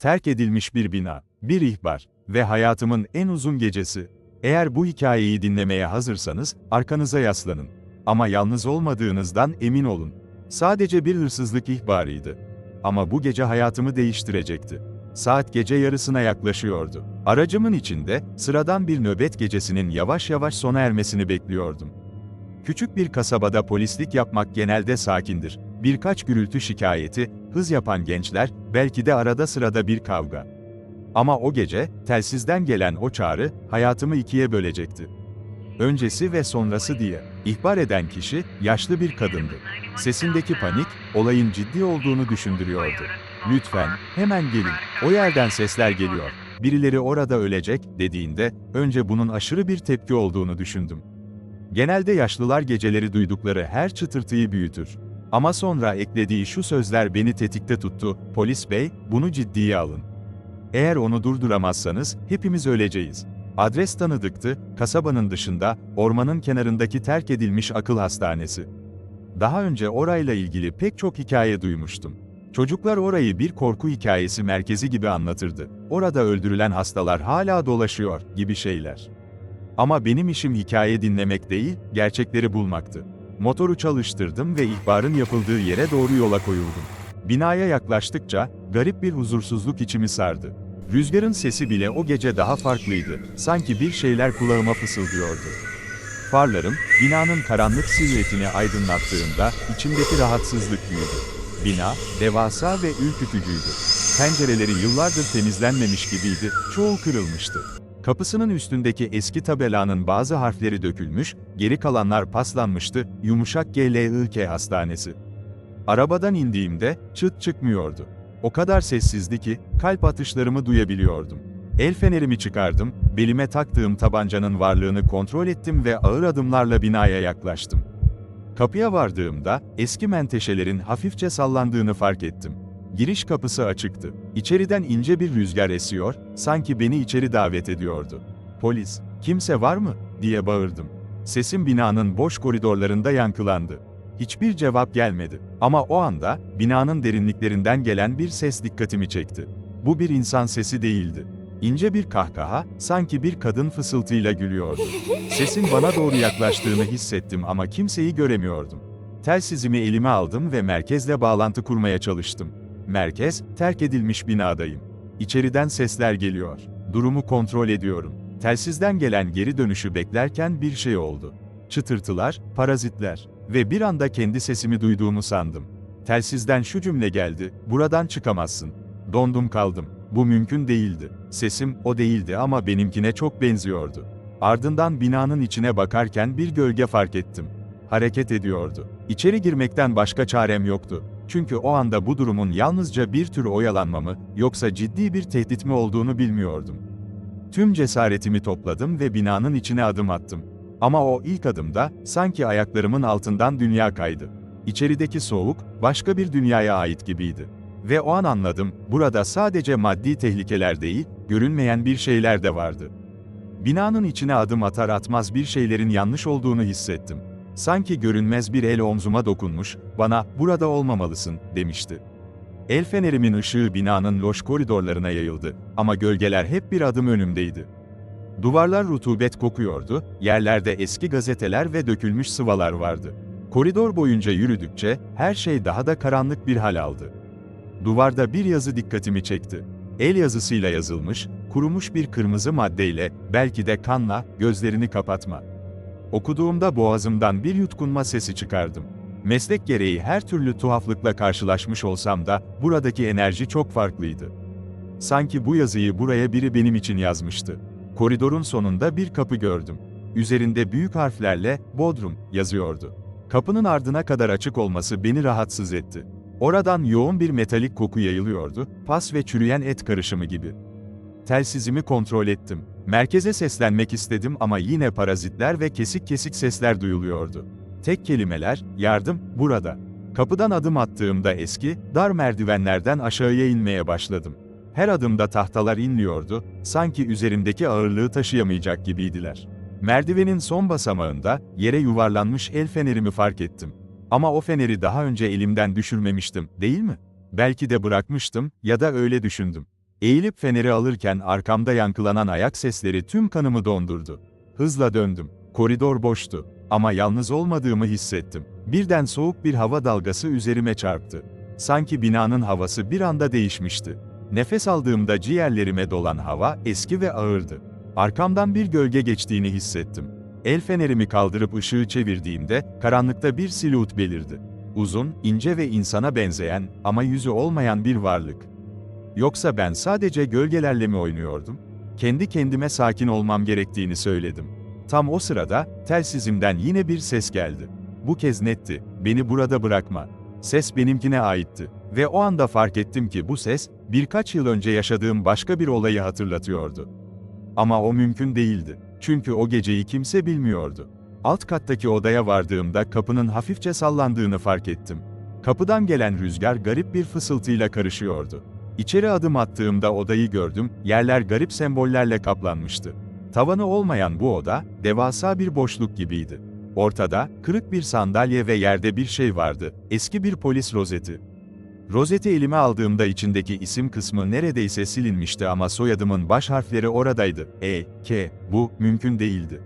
Terk edilmiş bir bina, bir ihbar ve hayatımın en uzun gecesi. Eğer bu hikayeyi dinlemeye hazırsanız, arkanıza yaslanın. Ama yalnız olmadığınızdan emin olun. Sadece bir hırsızlık ihbarıydı. Ama bu gece hayatımı değiştirecekti. Saat gece yarısına yaklaşıyordu. Aracımın içinde, sıradan bir nöbet gecesinin yavaş yavaş sona ermesini bekliyordum. Küçük bir kasabada polislik yapmak genelde sakindir. Birkaç gürültü şikayeti, hız yapan gençler, belki de arada sırada bir kavga. Ama o gece, telsizden gelen o çağrı, hayatımı ikiye bölecekti. Öncesi ve sonrası diye. İhbar eden kişi, yaşlı bir kadındı. Sesindeki panik, olayın ciddi olduğunu düşündürüyordu. Lütfen, hemen gelin, o yerden sesler geliyor. Birileri orada ölecek, dediğinde, önce bunun aşırı bir tepki olduğunu düşündüm. Genelde yaşlılar geceleri duydukları her çıtırtıyı büyütür. Ama sonra eklediği şu sözler beni tetikte tuttu, polis bey, bunu ciddiye alın. Eğer onu durduramazsanız, hepimiz öleceğiz. Adres tanıdıktı, kasabanın dışında, ormanın kenarındaki terk edilmiş akıl hastanesi. Daha önce orayla ilgili pek çok hikaye duymuştum. Çocuklar orayı bir korku hikayesi merkezi gibi anlatırdı. Orada öldürülen hastalar hala dolaşıyor, gibi şeyler. Ama benim işim hikaye dinlemek değil, gerçekleri bulmaktı. Motoru çalıştırdım ve ihbarın yapıldığı yere doğru yola koyuldum. Binaya yaklaştıkça, garip bir huzursuzluk içimi sardı. Rüzgarın sesi bile o gece daha farklıydı. Sanki bir şeyler kulağıma fısıldıyordu. Farlarım, binanın karanlık silüetini aydınlattığında, içimdeki rahatsızlık büyüdü. Bina, devasa ve ürkütücüydü. Pencereleri yıllardır temizlenmemiş gibiydi, çoğu kırılmıştı. Kapısının üstündeki eski tabelanın bazı harfleri dökülmüş, geri kalanlar paslanmıştı, yumuşak GLIK hastanesi. Arabadan indiğimde, çıt çıkmıyordu. O kadar sessizdi ki, kalp atışlarımı duyabiliyordum. El fenerimi çıkardım, belime taktığım tabancanın varlığını kontrol ettim ve ağır adımlarla binaya yaklaştım. Kapıya vardığımda, eski menteşelerin hafifçe sallandığını fark ettim. Giriş kapısı açıktı. İçeriden ince bir rüzgar esiyor, sanki beni içeri davet ediyordu. Polis, kimse var mı? diye bağırdım. Sesim binanın boş koridorlarında yankılandı. Hiçbir cevap gelmedi. Ama o anda, binanın derinliklerinden gelen bir ses dikkatimi çekti. Bu bir insan sesi değildi. İnce bir kahkaha, sanki bir kadın fısıltıyla gülüyordu. Sesin bana doğru yaklaştığını hissettim ama kimseyi göremiyordum. Telsizimi elime aldım ve merkezle bağlantı kurmaya çalıştım. Merkez, terk edilmiş binadayım. İçeriden sesler geliyor. Durumu kontrol ediyorum. Telsizden gelen geri dönüşü beklerken bir şey oldu. Çıtırtılar, parazitler ve bir anda kendi sesimi duyduğumu sandım. Telsizden şu cümle geldi, buradan çıkamazsın. Dondum kaldım. Bu mümkün değildi. Sesim, o değildi ama benimkine çok benziyordu. Ardından binanın içine bakarken bir gölge fark ettim. Hareket ediyordu. İçeri girmekten başka çarem yoktu. Çünkü o anda bu durumun yalnızca bir tür oyalanma mı, yoksa ciddi bir tehdit mi olduğunu bilmiyordum. Tüm cesaretimi topladım ve binanın içine adım attım. Ama o ilk adımda, sanki ayaklarımın altından dünya kaydı. İçerideki soğuk, başka bir dünyaya ait gibiydi. Ve o an anladım, burada sadece maddi tehlikeler değil, görünmeyen bir şeyler de vardı. Binanın içine adım atar atmaz bir şeylerin yanlış olduğunu hissettim. Sanki görünmez bir el omzuma dokunmuş, bana, burada olmamalısın, demişti. El fenerimin ışığı binanın loş koridorlarına yayıldı, ama gölgeler hep bir adım önümdeydi. Duvarlar rutubet kokuyordu, yerlerde eski gazeteler ve dökülmüş sıvalar vardı. Koridor boyunca yürüdükçe, her şey daha da karanlık bir hal aldı. Duvarda bir yazı dikkatimi çekti. El yazısıyla yazılmış, kurumuş bir kırmızı maddeyle, belki de kanla, gözlerini kapatma. Okuduğumda boğazımdan bir yutkunma sesi çıkardım. Meslek gereği her türlü tuhaflıkla karşılaşmış olsam da, buradaki enerji çok farklıydı. Sanki bu yazıyı buraya biri benim için yazmıştı. Koridorun sonunda bir kapı gördüm. Üzerinde büyük harflerle, Bodrum, yazıyordu. Kapının ardına kadar açık olması beni rahatsız etti. Oradan yoğun bir metalik koku yayılıyordu, pas ve çürüyen et karışımı gibi. Telsizimi kontrol ettim. Merkeze seslenmek istedim ama yine parazitler ve kesik kesik sesler duyuluyordu. Tek kelimeler, yardım, burada. Kapıdan adım attığımda eski, dar merdivenlerden aşağıya inmeye başladım. Her adımda tahtalar inliyordu, sanki üzerimdeki ağırlığı taşıyamayacak gibiydiler. Merdivenin son basamağında, yere yuvarlanmış el fenerimi fark ettim. Ama o feneri daha önce elimden düşürmemiştim, değil mi? Belki de bırakmıştım ya da öyle düşündüm. Eğilip feneri alırken arkamda yankılanan ayak sesleri tüm kanımı dondurdu. Hızla döndüm. Koridor boştu. Ama yalnız olmadığımı hissettim. Birden soğuk bir hava dalgası üzerime çarptı. Sanki binanın havası bir anda değişmişti. Nefes aldığımda ciğerlerime dolan hava eski ve ağırdı. Arkamdan bir gölge geçtiğini hissettim. El fenerimi kaldırıp ışığı çevirdiğimde karanlıkta bir silüet belirdi. Uzun, ince ve insana benzeyen ama yüzü olmayan bir varlık. Yoksa ben sadece gölgelerle mi oynuyordum? Kendi kendime sakin olmam gerektiğini söyledim. Tam o sırada telsizimden yine bir ses geldi. Bu kez netti. Beni burada bırakma. Ses benimkine aitti ve o anda fark ettim ki bu ses birkaç yıl önce yaşadığım başka bir olayı hatırlatıyordu. Ama o mümkün değildi. Çünkü o geceyi kimse bilmiyordu. Alt kattaki odaya vardığımda kapının hafifçe sallandığını fark ettim. Kapıdan gelen rüzgar garip bir fısıltıyla karışıyordu. İçeri adım attığımda odayı gördüm, yerler garip sembollerle kaplanmıştı. Tavanı olmayan bu oda, devasa bir boşluk gibiydi. Ortada, kırık bir sandalye ve yerde bir şey vardı, eski bir polis rozeti. Rozeti elime aldığımda içindeki isim kısmı neredeyse silinmişti ama soyadımın baş harfleri oradaydı. E, K, bu, mümkün değildi.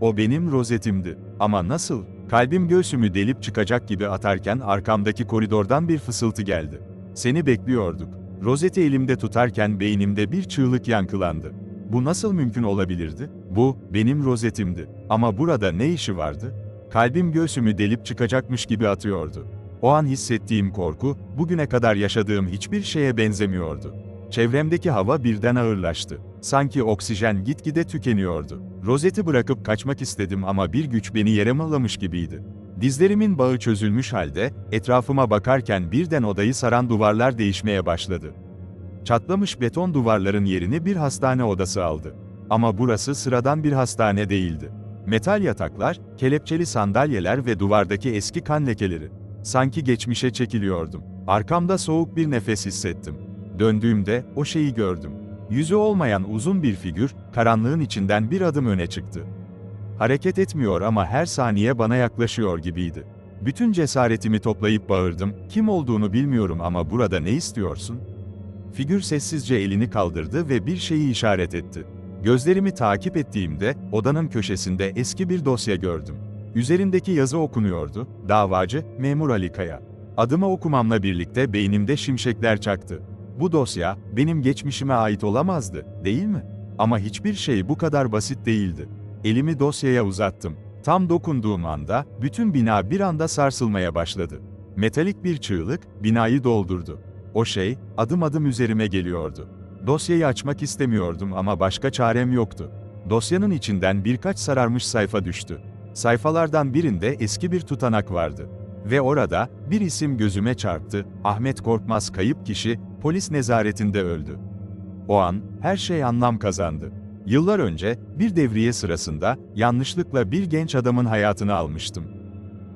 O benim rozetimdi. Ama nasıl? Kalbim göğsümü delip çıkacak gibi atarken arkamdaki koridordan bir fısıltı geldi. Seni bekliyorduk. Rozeti elimde tutarken beynimde bir çığlık yankılandı. Bu nasıl mümkün olabilirdi? Bu, benim rozetimdi. Ama burada ne işi vardı? Kalbim göğsümü delip çıkacakmış gibi atıyordu. O an hissettiğim korku, bugüne kadar yaşadığım hiçbir şeye benzemiyordu. Çevremdeki hava birden ağırlaştı. Sanki oksijen gitgide tükeniyordu. Rozeti bırakıp kaçmak istedim ama bir güç beni yere mıhlamış gibiydi. Dizlerimin bağı çözülmüş halde, etrafıma bakarken birden odayı saran duvarlar değişmeye başladı. Çatlamış beton duvarların yerini bir hastane odası aldı. Ama burası sıradan bir hastane değildi. Metal yataklar, kelepçeli sandalyeler ve duvardaki eski kan lekeleri. Sanki geçmişe çekiliyordum. Arkamda soğuk bir nefes hissettim. Döndüğümde o şeyi gördüm. Yüzü olmayan uzun bir figür, karanlığın içinden bir adım öne çıktı. Hareket etmiyor ama her saniye bana yaklaşıyor gibiydi. Bütün cesaretimi toplayıp bağırdım, kim olduğunu bilmiyorum ama burada ne istiyorsun? Figür sessizce elini kaldırdı ve bir şeyi işaret etti. Gözlerimi takip ettiğimde, odanın köşesinde eski bir dosya gördüm. Üzerindeki yazı okunuyordu, davacı, Memur Ali Kaya. Adımı okumamla birlikte beynimde şimşekler çaktı. Bu dosya, benim geçmişime ait olamazdı, değil mi? Ama hiçbir şey bu kadar basit değildi. Elimi dosyaya uzattım. Tam dokunduğum anda, bütün bina bir anda sarsılmaya başladı. Metalik bir çığlık, binayı doldurdu. O şey, adım adım üzerime geliyordu. Dosyayı açmak istemiyordum ama başka çarem yoktu. Dosyanın içinden birkaç sararmış sayfa düştü. Sayfalardan birinde eski bir tutanak vardı. Ve orada, bir isim gözüme çarptı, Ahmet Korkmaz kayıp kişi, polis nezaretinde öldü. O an, her şey anlam kazandı. Yıllar önce, bir devriye sırasında, yanlışlıkla bir genç adamın hayatını almıştım.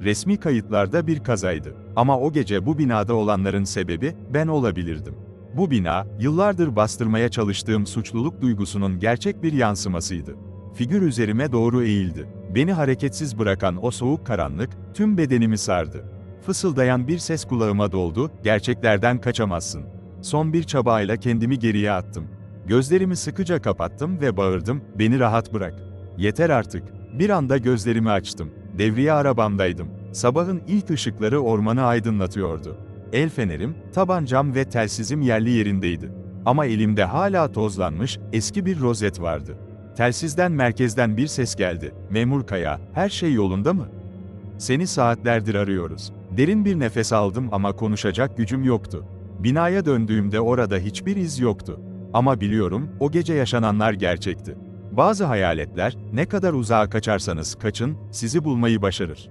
Resmi kayıtlarda bir kazaydı. Ama o gece bu binada olanların sebebi, ben olabilirdim. Bu bina, yıllardır bastırmaya çalıştığım suçluluk duygusunun gerçek bir yansımasıydı. Figür üzerime doğru eğildi. Beni hareketsiz bırakan o soğuk karanlık, tüm bedenimi sardı. Fısıldayan bir ses kulağıma doldu, gerçeklerden kaçamazsın. Son bir çabayla kendimi geriye attım. Gözlerimi sıkıca kapattım ve bağırdım, beni rahat bırak. Yeter artık. Bir anda gözlerimi açtım. Devriye arabamdaydım. Sabahın ilk ışıkları ormanı aydınlatıyordu. El fenerim, tabancam ve telsizim yerli yerindeydi. Ama elimde hala tozlanmış, eski bir rozet vardı. Telsizden merkezden bir ses geldi. Memur Kaya, her şey yolunda mı? Seni saatlerdir arıyoruz. Derin bir nefes aldım ama konuşacak gücüm yoktu. Binaya döndüğümde orada hiçbir iz yoktu. Ama biliyorum, o gece yaşananlar gerçekti. Bazı hayaletler, ne kadar uzağa kaçarsanız kaçın, sizi bulmayı başarır.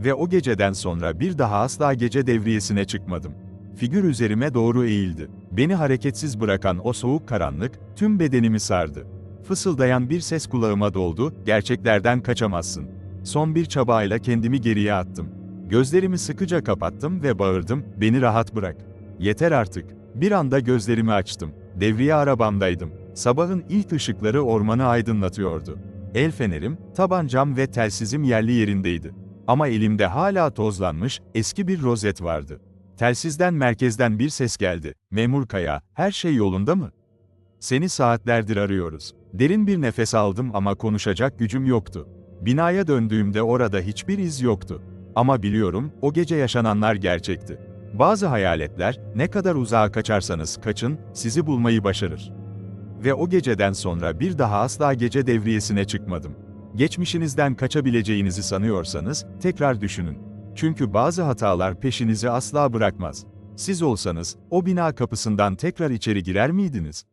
Ve o geceden sonra bir daha asla gece devriyesine çıkmadım. Figür üzerime doğru eğildi. Beni hareketsiz bırakan o soğuk karanlık, tüm bedenimi sardı. Fısıldayan bir ses kulağıma doldu, gerçeklerden kaçamazsın. Son bir çabayla kendimi geriye attım. Gözlerimi sıkıca kapattım ve bağırdım, beni rahat bırak. Yeter artık. Bir anda gözlerimi açtım. Devriye arabamdaydım. Sabahın ilk ışıkları ormanı aydınlatıyordu. El fenerim, tabancam ve telsizim yerli yerindeydi. Ama elimde hala tozlanmış, eski bir rozet vardı. Telsizden merkezden bir ses geldi. Memur Kaya, her şey yolunda mı? Seni saatlerdir arıyoruz. Derin bir nefes aldım ama konuşacak gücüm yoktu. Binaya döndüğümde orada hiçbir iz yoktu. Ama biliyorum, o gece yaşananlar gerçekti. Bazı hayaletler, ne kadar uzağa kaçarsanız kaçın, sizi bulmayı başarır. Ve o geceden sonra bir daha asla gece devriyesine çıkmadım. Geçmişinizden kaçabileceğinizi sanıyorsanız, tekrar düşünün. Çünkü bazı hatalar peşinizi asla bırakmaz. Siz olsanız, o bina kapısından tekrar içeri girer miydiniz?